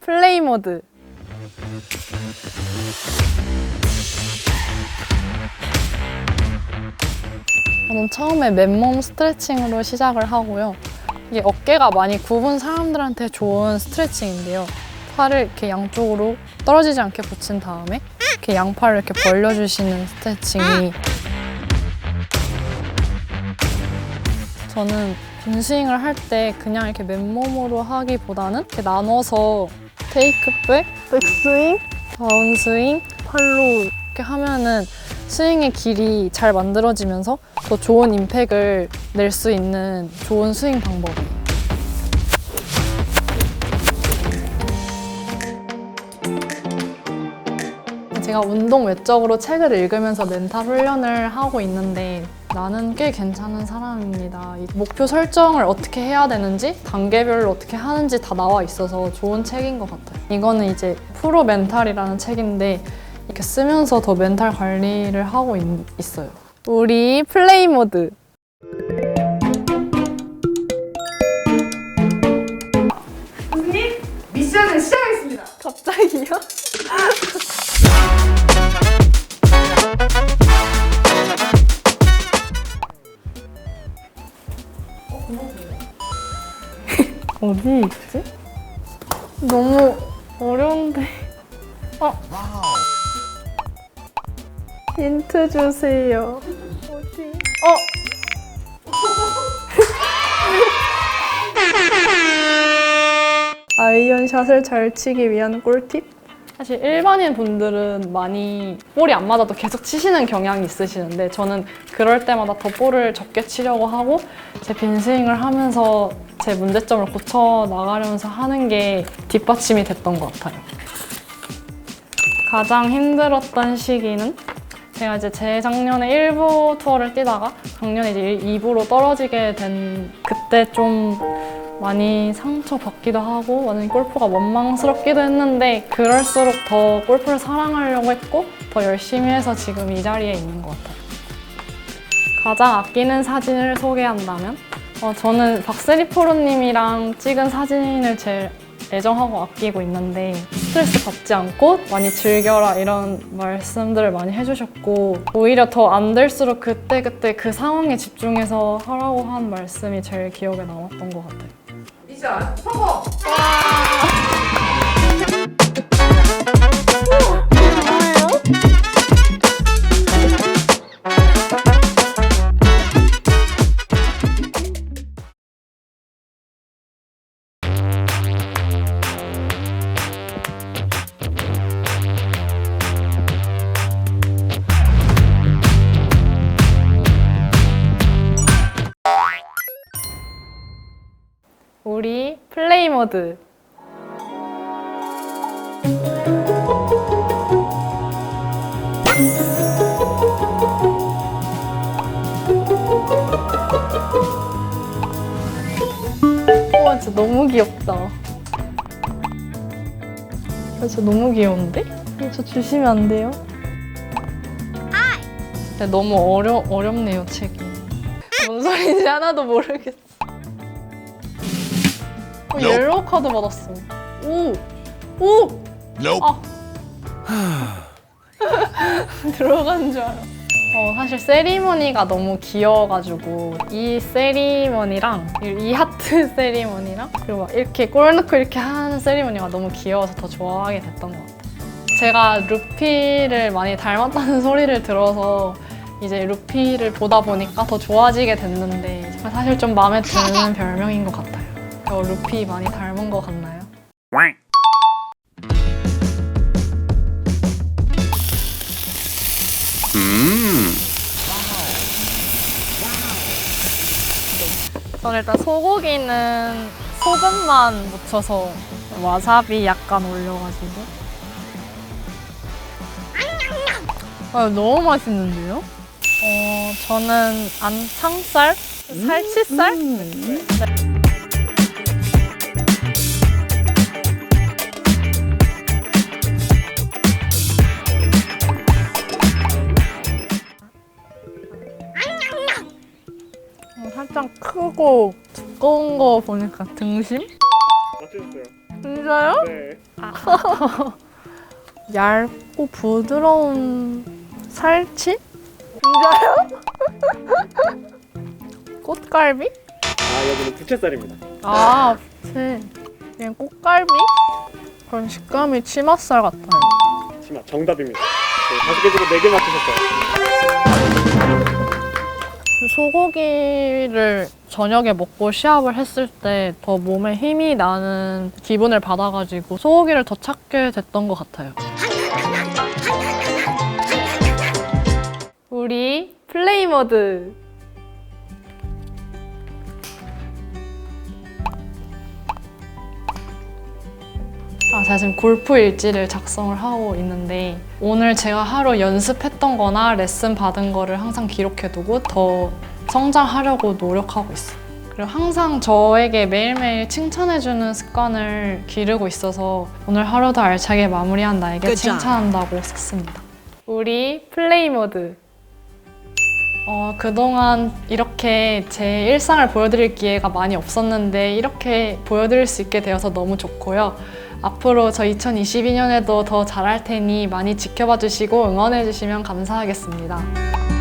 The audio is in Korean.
플레이 모드. 저는 처음에 맨몸 스트레칭으로 시작을 하고요. 이게 어깨가 많이 굽은 사람들한테 좋은 스트레칭인데요. 팔을 이렇게 양쪽으로 떨어지지 않게 붙인 다음에 이렇게 양팔을 이렇게 벌려주시는 스트레칭이 저는 빈스윙을 할 때 그냥 이렇게 맨몸으로 하기보다는 이렇게 나눠서 테이크백, 백스윙, 다운스윙, 팔로 이렇게 하면은 스윙의 길이 잘 만들어지면서 더 좋은 임팩을 낼 수 있는 좋은 스윙 방법이에요. 제가 운동 외적으로 책을 읽으면서 멘탈 훈련을 하고 있는데 나는 꽤 괜찮은 사람입니다. 이 목표 설정을 어떻게 해야 되는지 단계별로 어떻게 하는지 다 나와 있어서 좋은 책인 것 같아요. 이거는 이제 프로 멘탈이라는 책인데 이렇게 쓰면서 더 멘탈 관리를 하고 있, 있어요. 우리 플레이 모드. 선생님 미션을 시작하겠습니다. 갑자기요? 어디 있지? 너무 어려운데. 어. 힌트 주세요. 어디? 어. 아이언샷을 잘 치기 위한 꿀팁? 사실 일반인 분들은 많이 볼이 안 맞아도 계속 치시는 경향이 있으시는데 저는 그럴 때마다 더 볼을 적게 치려고 하고 제 빈스윙을 하면서 제 문제점을 고쳐 나가려면서 하는 게 뒷받침이 됐던 것 같아요. 가장 힘들었던 시기는 제가 이제 재작년에 1부 투어를 뛰다가 작년에 이제 2부로 떨어지게 된 그때 좀 많이 상처받기도 하고 완전히 골프가 원망스럽기도 했는데 그럴수록 더 골프를 사랑하려고 했고 더 열심히 해서 지금 이 자리에 있는 것 같아요. 가장 아끼는 사진을 소개한다면 어, 저는 박세리 프로님이랑 찍은 사진을 제일 애정하고 아끼고 있는데 스트레스 받지 않고 많이 즐겨라 이런 말씀들을 많이 해주셨고 오히려 더 안 될수록 그때그때 그 상황에 집중해서 하라고 한 말씀이 제일 기억에 남았던 것 같아요. 미션 성공. 우리 플레이 모드. 와 진짜 너무 귀엽다. 아, 진짜 너무 귀여운데? 이거 저 주시면 안 돼요? 근데 너무 어려 어렵네요 책이. 뭔 소리인지 하나도 모르겠어. 어, 옐로우 카드 받았어. 오! 오! 아. 들어간 줄 알아. 어, 사실 세리머니가 너무 귀여워가지고 이 세리머니랑 이- 이 하트 세리머니랑 그리고 막 이렇게 골 넣고 이렇게 하는 세리머니가 너무 귀여워서 더 좋아하게 됐던 것 같아요. 제가 루피를 많이 닮았다는 소리를 들어서 이제 루피를 보다 보니까 더 좋아지게 됐는데 사실 좀 마음에 드는 별명인 것 같아요. 저 루피 많이 닮은 것 같나요? 저는 일단 소고기는 소금만 묻혀서 와사비 약간 올려가지고 아, 너무 맛있는데요? 어, 저는 안창살? 살치살? 네. 살짝 크고 두꺼운 거 보니까 등심? 어떠셨어요? 진짜요? 네. 얇고 부드러운 살치? 진짜요? 꽃갈비? 아 여기는 부채살입니다. 아, 부채. 그냥 꽃갈비? 그런 식감이 치맛살 같아요. 치마 정답입니다. 네, 다섯 개 중에 네개 맞추셨어요. 소고기를 저녁에 먹고 시합을 했을 때 더 몸에 힘이 나는 기분을 받아가지고 소고기를 더 찾게 됐던 것 같아요. 우리 플레이 모드. 아, 제가 지금 골프 일지를 작성을 하고 있는데 오늘 제가 하루 연습했던 거나 레슨 받은 거를 항상 기록해두고 더 성장하려고 노력하고 있어요. 그리고 항상 저에게 매일매일 칭찬해주는 습관을 기르고 있어서 오늘 하루도 알차게 마무리한 나에게 칭찬한다고 썼습니다. 우리 플레이 모드. 어, 그동안 이렇게 제 일상을 보여드릴 기회가 많이 없었는데 이렇게 보여드릴 수 있게 되어서 너무 좋고요. 앞으로 저 2022년에도 더 잘할 테니 많이 지켜봐 주시고 응원해 주시면 감사하겠습니다.